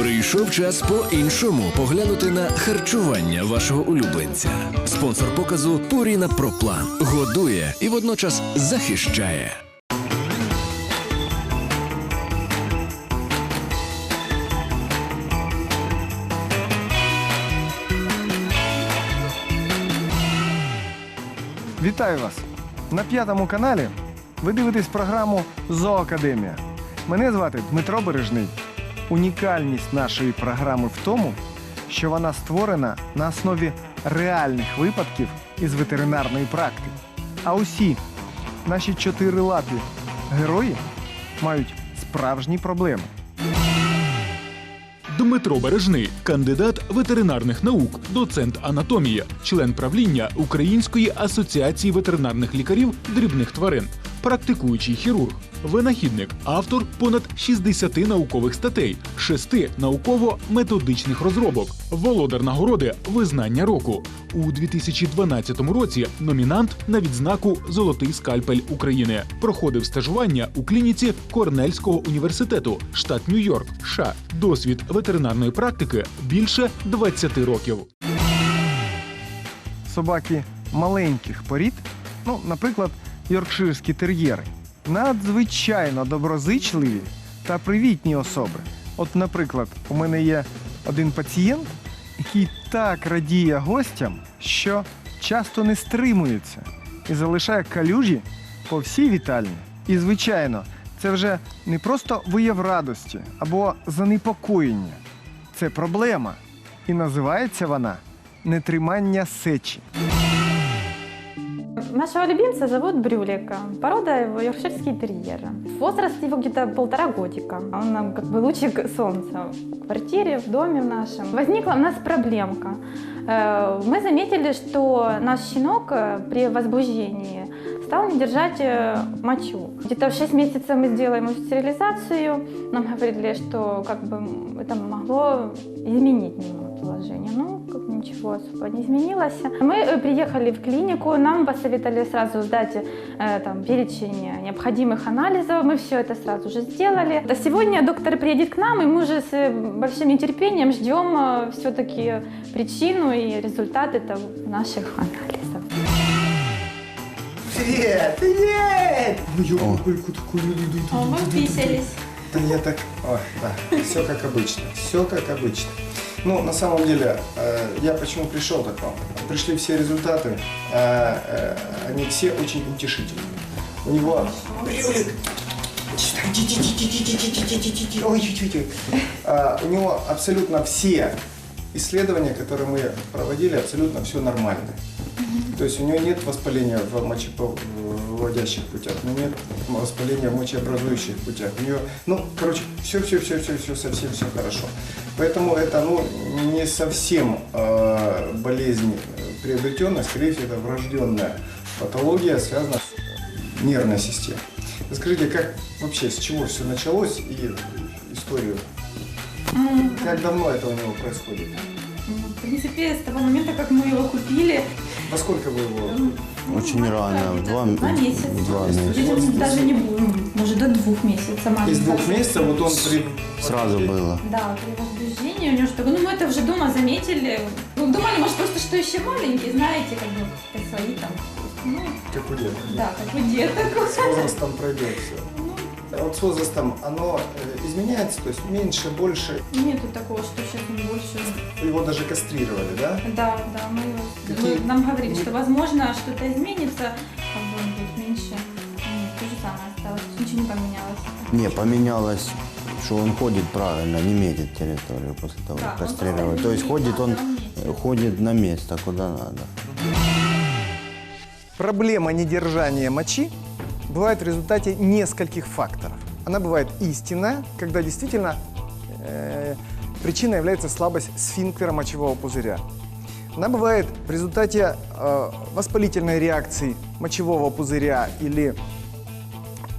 Прийшов час по-іншому поглянути на харчування вашого улюбленця. Спонсор показу Пуріна Проплан годує і водночас захищає. Вітаю вас! На п'ятому каналі ви дивитесь програму Зоокадемія. Мене звати Дмитро Бережний. Унікальність нашої програми в тому, що вона створена на основі реальних випадків із ветеринарної практики. А усі наші чотирилапі герої мають справжні проблеми. Дмитро Бережний, кандидат ветеринарних наук, доцент анатомії, член правління Української асоціації ветеринарних лікарів дрібних тварин, практикуючий хірург, винахідник, автор понад 60 наукових статей, 6 науково-методичних розробок, володар нагороди Визнання року. У 2012 році номінант на відзнаку Золотий скальпель України проходив стажування у клініці Корнельського університету, штат Нью-Йорк, США. Досвід ветеринарної практики більше 20 років. собаки маленьких порід, ну, наприклад, йоркширські тер'єри, надзвичайно доброзичливі та привітні особи. От, наприклад, у мене є один пацієнт, який так радіє гостям, що часто не стримується і залишає калюжі по всій вітальні. І, звичайно, це вже не просто вияв радості або занепокоєння. Це проблема. І називається вона нетримання сечі. Нашего любимца зовут Брюлик. Порода его йоркширский терьер. Возраст его где-то полтора годика. Он нам как бы лучик солнца в квартире, в доме в нашем. Возникла у нас проблемка. Э, Мы заметили, что наш щенок э, при возбуждении стал не держать э, мочу. Где-то в 6 месяцев мы сделаем стерилизацию. Нам говорили, что как бы это могло изменить ничего особо не изменилось. Мы э, приехали в клинику, нам посоветовали сразу сдать э, там, перечень необходимых анализов. Мы все это сразу же сделали. А сегодня доктор приедет к нам, и мы уже с э, большим нетерпением ждем все-таки причину и результаты наших анализов. Привет! Привет! Ну, такую А мы писались. Да я так... Ой, да, все как обычно. Все как обычно. Ну, на самом деле, э, я почему пришел так вам? Пришли все результаты, э, э, они все очень утешительные. У него... У него абсолютно все исследования, которые мы проводили, абсолютно все нормально. То есть у него нет воспаления в мочеповодящих путях, него нет воспаления в мочеобразующих путях. У нее, ну, короче, все, все, все, все, все, совсем все хорошо. Поэтому это, ну, не совсем э, болезнь э, приобретенная, скорее всего, это врожденная патология, связана с нервной системой. Скажите, как вообще, с чего все началось и историю? Как давно это у него происходит? Ну, В принципе, с того момента, как мы его купили, Во сколько вы его? Очень рано, в два, Два месяца. Два месяца. даже не будем, может, до двух месяцев. Мама Из двух месяцев вот он при... Сразу было. Да, при возбуждении у него что-то, ну мы это уже дома заметили. Ну, думали, может, просто что еще маленький, знаете, как бы как свои там. Ну, Как у деток. да, как у деток. С возрастом пройдет все. Ну, А вот с возрастом оно э, изменяется, то есть меньше, больше. нету такого, что сейчас он больше. Его даже кастрировали, да? Да, да, мы, Какие- мы- нам говорили, что возможно что-то изменится, как бы он будет меньше. Нет, то же самое осталось, ничего не поменялось. Не, поменялось, что он ходит правильно, не метит территорию после того, Да, как он кастрировали. То есть ходит он, а э, ходит на место, куда надо. Проблема недержания мочи бывает в результате нескольких факторов. Она бывает истинная, когда действительно э, причиной является слабость сфинктера мочевого пузыря. Она бывает в результате э, воспалительной реакции мочевого пузыря или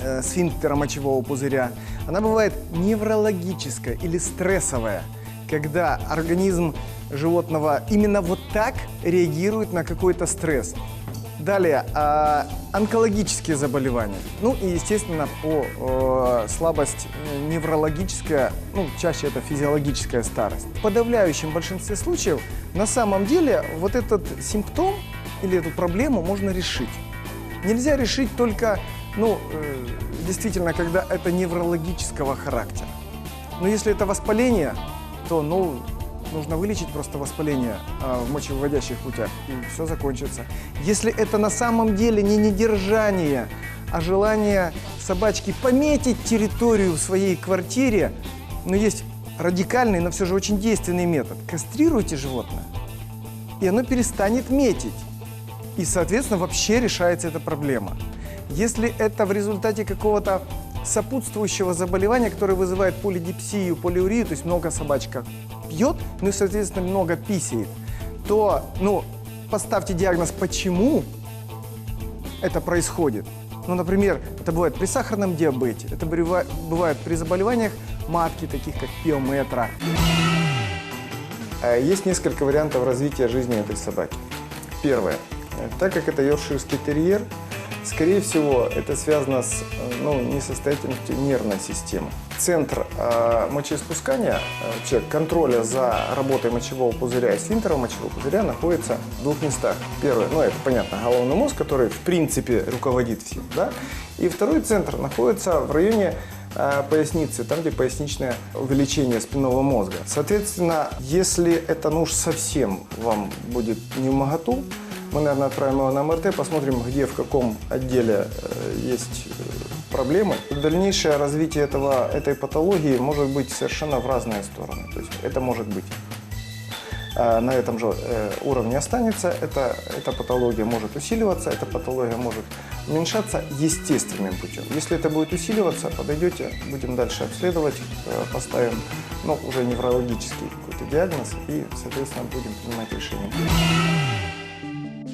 э, сфинктера мочевого пузыря. Она бывает неврологическая или стрессовая, когда организм животного именно вот так реагирует на какой-то стресс. Далее, а, онкологические заболевания. Ну и, естественно, по э, слабость э, неврологическая, ну, чаще это физиологическая старость. В подавляющем большинстве случаев на самом деле вот этот симптом или эту проблему можно решить. Нельзя решить только, ну, э, действительно, когда это неврологического характера. Но если это воспаление, то, ну, нужно вылечить просто воспаление а, в мочевыводящих путях, и все закончится. Если это на самом деле не недержание, а желание собачки пометить территорию в своей квартире, но есть радикальный, но все же очень действенный метод. Кастрируйте животное, и оно перестанет метить. И, соответственно, вообще решается эта проблема. Если это в результате какого-то сопутствующего заболевания, которое вызывает полидипсию, полиурию, то есть много собачка пьет, ну и, соответственно, много писает, то, ну, поставьте диагноз, почему это происходит. Ну, например, это бывает при сахарном диабете, это быва- бывает при заболеваниях матки, таких как пиометра. Э, Есть несколько вариантов развития жизни этой собаки. Первое. Э, Так как это йоркширский терьер, скорее всего, это связано с э, ну, несостоятельностью нервной системы. Центр э, мочеиспускания, э, вообще контроля за работой мочевого пузыря и сфинктера мочевого пузыря находится в двух местах. Первое, ну это понятно, головной мозг, который в принципе руководит всем, да? И второй центр находится в районе э, поясницы, там, где поясничное увеличение спинного мозга. Соответственно, если это ну уж совсем вам будет не в моготу, мы, наверное, отправим его на МРТ, посмотрим, где, в каком отделе э, есть э, проблемы. Дальнейшее развитие этого, этой патологии может быть совершенно в разные стороны. То есть это может быть э, на этом же уровне останется, эта, эта патология может усиливаться, эта патология может уменьшаться естественным путем. Если это будет усиливаться, подойдете, будем дальше обследовать, поставим ну, уже неврологический какой-то диагноз и, соответственно, будем принимать решение.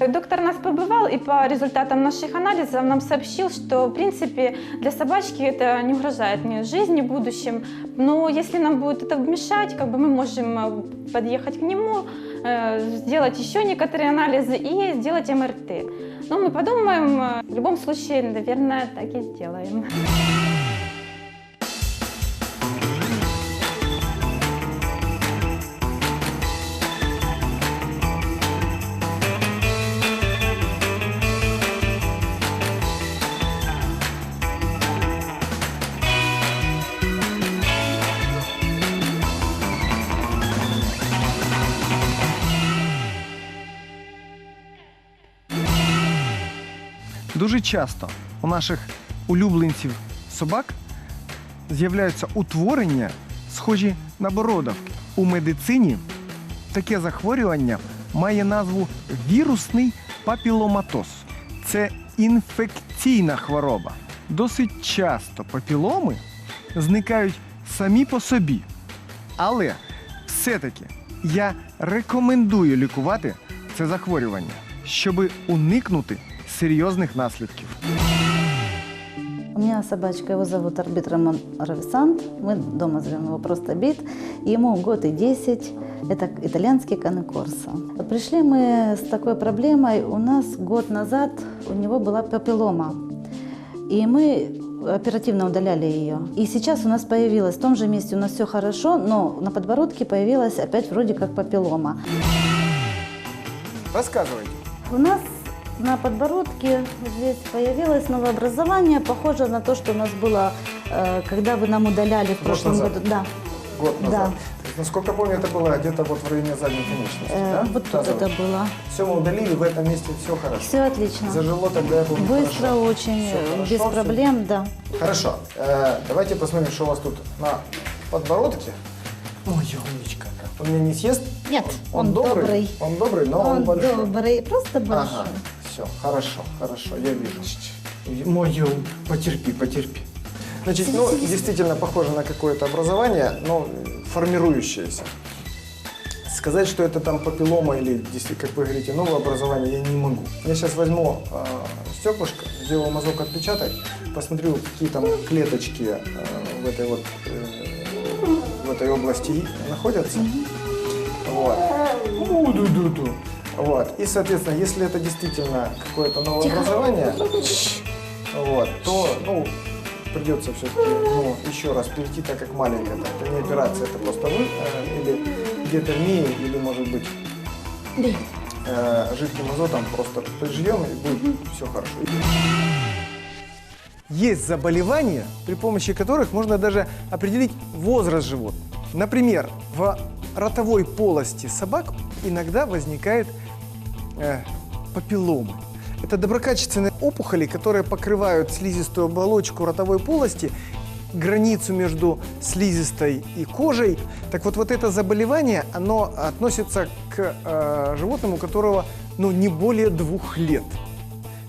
Доктор нас побывал и по результатам наших анализов нам сообщил, что в принципе для собачки это не угрожает ни жизни, ни будущем. Но если нам будет это мешать, как бы мы можем э, подъехать к нему, э, сделать еще некоторые анализы и сделать МРТ. Но мы подумаем, э, в любом случае, наверное, так и сделаем. Часто у наших улюбленців собак з'являються утворення, схожі на бородавки. У медицині таке захворювання має назву вірусний папіломатоз. Це інфекційна хвороба. Досить часто папіломи зникають самі по собі. Але все-таки я рекомендую лікувати це захворювання, щоб уникнути серйозних наслідків. У меня собачка, его зовут Арбит Роман Рависант. Мы дома зовем его просто Бит. Ему год и 10. Это итальянский канекорсо. Пришли мы с такой проблемой. У нас год назад у него была папиллома. И мы оперативно удаляли ее. И сейчас у нас появилась в том же месте, у нас все хорошо, но на подбородке появилась опять вроде как папиллома. Розказуйте. У нас на подбородке здесь появилось новообразование, похоже на то, что у нас было, э, когда вы нам удаляли в Год прошлом назад. году. Да. Год назад. Да. Насколько помню, это было где-то вот в районе задней конечности. Э, да? Вот тут это было. Все мы удалили, в этом месте все хорошо. Все отлично. Зажило тогда, я помню, Быстро хорошо. очень, э, хорошо, без всё. проблем, да. Хорошо. Э, давайте посмотрим, что у вас тут на подбородке. Ой, умничка. Он меня не съест? Нет, Он, он добрый? добрый. Он добрый, но он, Он большой. добрый, просто большой. Ага, все, хорошо, хорошо, я вижу. Мою, потерпи, потерпи. Значит, ну, действительно похоже на какое-то образование, но формирующееся. Сказать, что это там папиллома или, если, как вы говорите, новое образование, я не могу. Я сейчас возьму э, стеклышко, сделаю мазок отпечаток, посмотрю, какие там клеточки э, в этой вот э, в этой области находятся. Вот. У-ду-ду-ду. Вот. И, соответственно, если это действительно какое-то новое образование, вот, то, ну, придется все-таки, ну, еще раз перейти, так как маленькая. да. Это не операция, это просто вы, э, или гипермия, или, может быть, э, жидким азотом просто прижьем, и будет все хорошо. Есть заболевания, при помощи которых можно даже определить возраст животных. Например, в ротовой полости собак иногда возникает э, папилломы. Это доброкачественные опухоли, которые покрывают слизистую оболочку ротовой полости, границу между слизистой и кожей. Так вот, вот это заболевание, оно относится к э, животному, у которого ну, не более двух лет.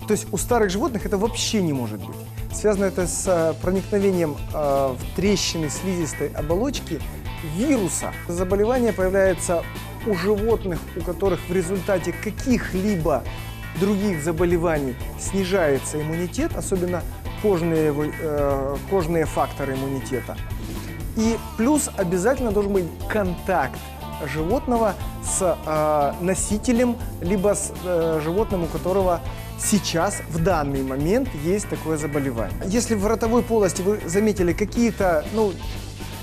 То есть у старых животных это вообще не может быть. Связано это с э, проникновением э, в трещины слизистой оболочки вируса. Заболевание появляется у животных, у которых в результате каких-либо других заболеваний снижается иммунитет, особенно кожные, э, кожные факторы иммунитета. И плюс обязательно должен быть контакт животного с э, носителем, либо с э, животным, у которого сейчас, в данный момент, есть такое заболевание. Если в ротовой полости вы заметили какие-то, ну,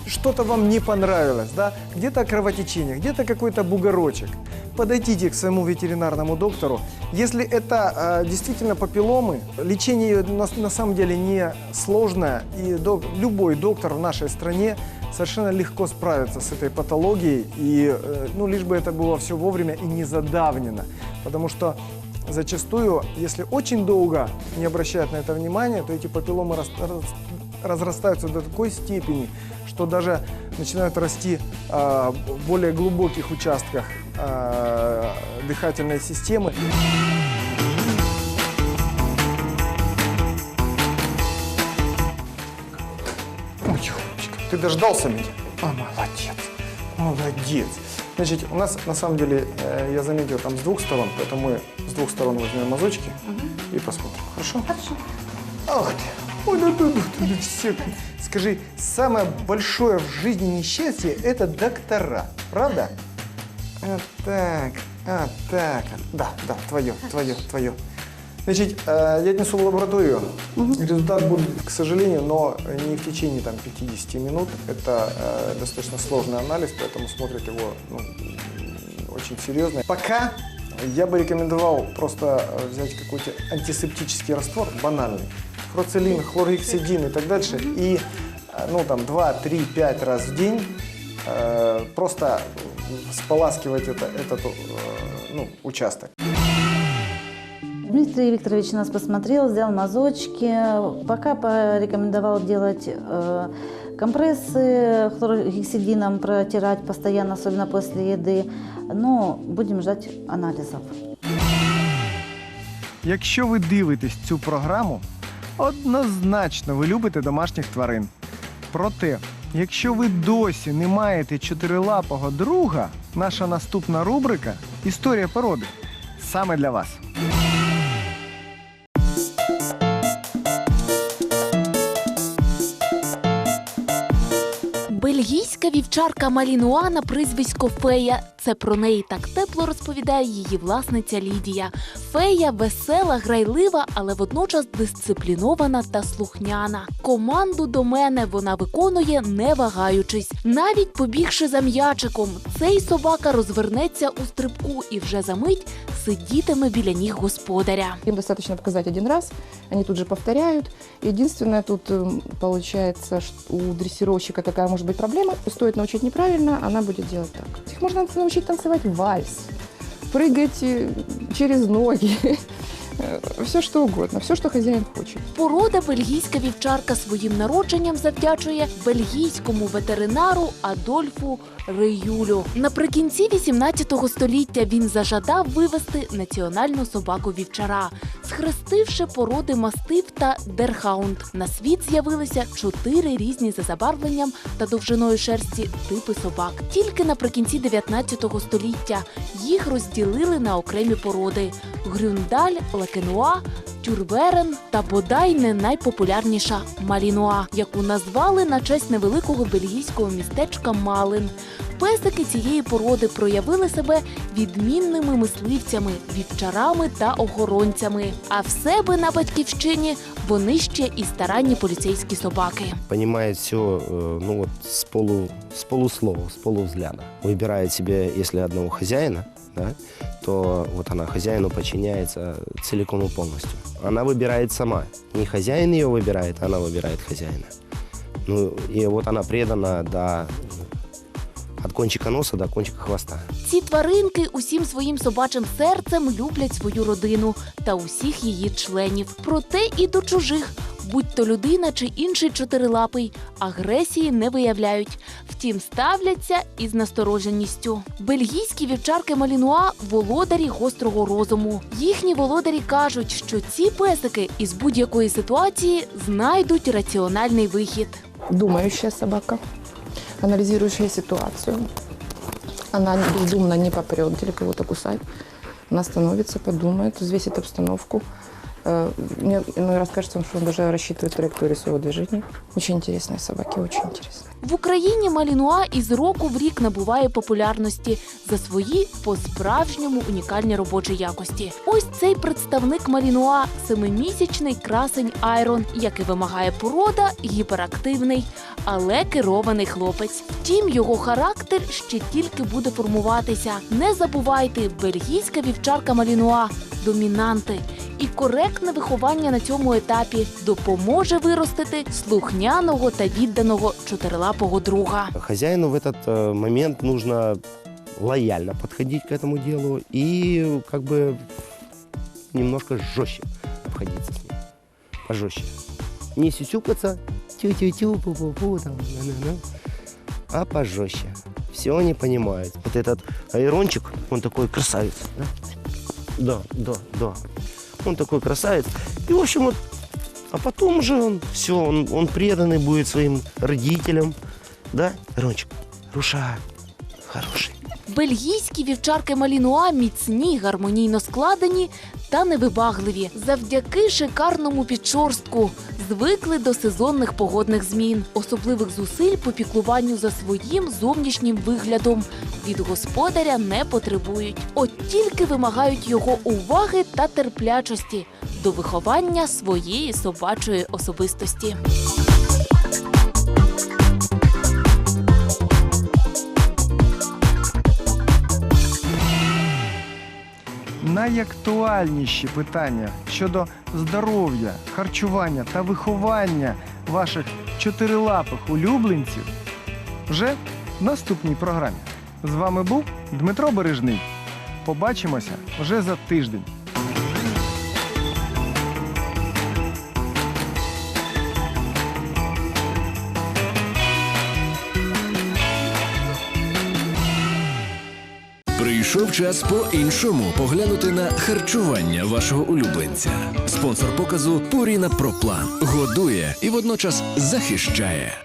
что-то вам не понравилось, да, где-то кровотечение, где-то какой-то бугорочек, подойдите к своему ветеринарному доктору. Если это э, действительно папилломы, лечение на, на самом деле не сложное, и док- любой доктор в нашей стране совершенно легко справится с этой патологией, и, э, ну, лишь бы это было все вовремя и не задавнено, потому что зачастую, если очень долго не обращать на это внимание, то эти папилломы рас- рас- разрастаются до такой степени, что даже начинают расти а, в более глубоких участках а, дыхательной системы. Ой, Юлечка, ты дождался меня? А, молодец, молодец. Значит, у нас на самом деле, э, я заметил, там с двух сторон, поэтому мы с двух сторон возьмем мазочки и посмотрим. Хорошо? Хорошо. Ах ты, ой, ну, ну, ну, ну, ну, все. Скажи, самое большое в жизни несчастье – это доктора, правда? А так, а так, да, да, твое, твое, твое. Значит, э, я отнесу в лабораторию. Результат будет, к сожалению, но не в течение там, 50 минут. Это э, достаточно сложный анализ, поэтому смотрит его ну, очень серьезно. Пока я бы рекомендовал просто э, взять какой-то антисептический раствор, банальный. Фроцелин, хлоргексидин и так дальше. И э, ну, там, 2, 3, 5 раз в день э, просто споласкивать это, этот э, ну, участок. Дмитрий Викторович нас посмотрел, сделал мазочки, пока порекомендовал делать э, компрессы хлоргексидином протирать постоянно, особенно после еды. Но будем ждать анализов. Якщо ви дивитесь цю програму, однозначно ви любите домашніх тварин. Проте, якщо ви досі не маєте чотирилапого друга, наша наступна рубрика Історія породи саме для вас. Бельгійська вівчарка Малінуа на прізвисько Фея. Це про неї так тепло розповідає її власниця Лідія. Фея весела, грайлива, але водночас дисциплінована та слухняна. Команду до мене вона виконує, не вагаючись. Навіть побігши за м'ячиком, цей собака розвернеться у стрибку і вже за мить сидітиме біля ніг господаря. Им достаточно показать один раз, они тут же повторяют. Единственное, тут м, получается, что у дрессировщика какая может быть проблема. Стоит научить неправильно, она будет делать так. Их можно научить танцевать вальс, прыгать э, через ноги, Все что угодно, все, что хозяин хочет. Порода бельгійська вівчарка своїм народженням завдячує бельгійському ветеринару Адольфу Реюлю. Наприкінці 18 століття він зажадав вивести національну собаку вівчара, схрестивши породи мастив та дерхаунд. На світ з'явилися чотири різні за забарвленням та довжиною шерсті типи собак. Тільки наприкінці 19 століття їх розділили на окремі породи: грюндаль, лекенуа, тюрберен та бодай не найпопулярніша малінуа, яку назвали на честь невеликого бельгійського містечка Малин. Песики цієї породи проявили себе відмінними мисливцями, вівчарами та охоронцями. А в себе на батьківщині вони ще і старанні поліцейські собаки. понимает все ну вот с полу с полуслова, с полувзгляда. Выбирает себе, если одного хозяина, да, то вот она хозяину подчиняется целиком и полностью. Она выбирает сама. Не хозяин ее выбирает, она выбирает хозяина. Ну и вот она предана до от кончика носа до кончика хвоста. Ці тваринки усім своїм собачим серцем люблять свою родину та усіх її членів. Проте і до чужих, будь то людина чи інший чотирилапий, агресії не виявляють. Втім, ставляться із настороженістю. Бельгійські вівчарки Малінуа володарі гострого розуму. Їхні володарі кажуть, що ці песики із будь-якої ситуації знайдуть раціональний вихід. Думающая собака, анализирующая ситуацию. Она бездумно не попрет или кого-то кусать. Она становится, подумает, взвесит обстановку. Э, Мне иной раз кажется, что он даже рассчитывает траекторию своего движения. Очень интересные собаки, очень интересные. В Україні Малінуа із року в рік набуває популярності за свої по-справжньому унікальні робочі якості. Ось цей представник Малінуа семимісячний красень Айрон, який вимагає порода, гіперактивний, але керований хлопець. Втім, його характер ще тільки буде формуватися. Не забувайте, бельгійська вівчарка Малінуа домінанти. І коректне виховання на цьому етапі допоможе виростити слухняного та відданого чотирилапого друга. Хозяину в этот э, момент нужно лояльно подходить к этому делу и как бы немножко жестче обходиться с ним. Пожестче. Не сюсюкаться, тю-тю-тю, пу-пу-пу, там, на-на-на, а пожестче. Все они понимают. Вот этот айрончик, он такой красавец. Да, да, да. да. Он такой красавец. И, в общем, вот, а потом же он, все, он, он преданный будет своим родителям. Да, Рончик? Руша, хороший. Бельгійські вівчарки Малінуа міцні, гармонійно складені та невибагливі. Завдяки шикарному підчорстку. звикли до сезонних погодних змін, особливих зусиль по піклуванню за своїм зовнішнім виглядом. Від господаря не потребують, от тільки вимагають його уваги та терплячості до виховання своєї собачої особистості. Найактуальніші питання щодо здоров'я, харчування та виховання ваших чотирилапих улюбленців вже в наступній програмі. З вами був Дмитро Бережний. Побачимося вже за тиждень. Прийшов час по-іншому поглянути на харчування вашого улюбленця. Спонсор показу Пуріна Проплан годує і водночас захищає.